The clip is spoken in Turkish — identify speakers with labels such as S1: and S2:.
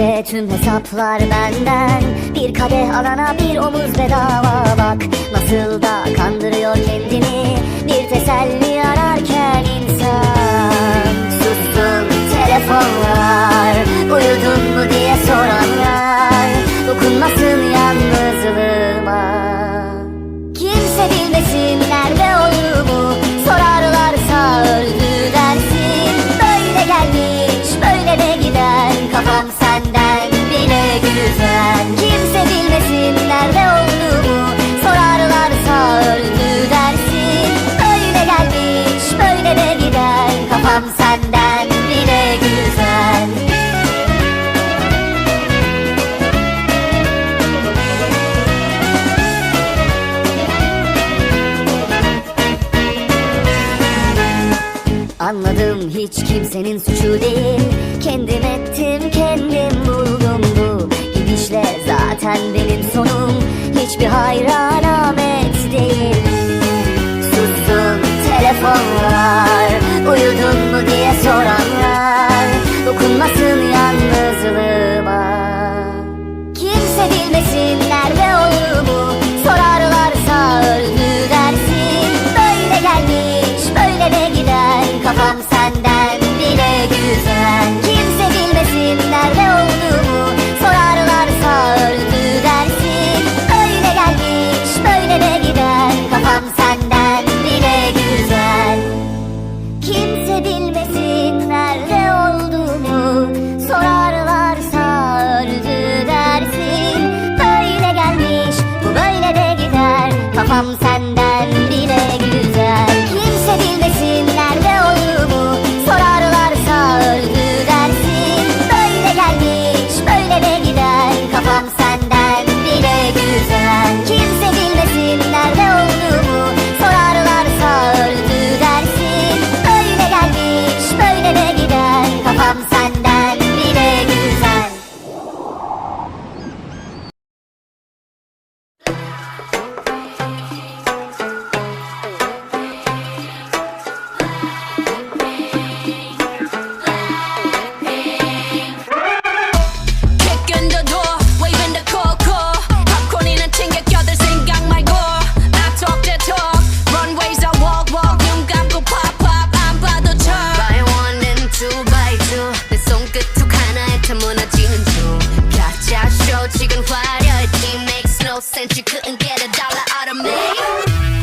S1: gece tüm hesaplar benden. Bir kadeh alana bir omuz bedava. Bak Nasıl da kandırıyor kendini. Bir teselli arar Anladım hiç kimsenin suçu değil. Kendim ettim kendim buldum bu Gidişle. Zaten benim sonum. Hiçbir
S2: hayran amel Salam sandal 지금 화려해 T makes no sense. You couldn't get a dollar out of me.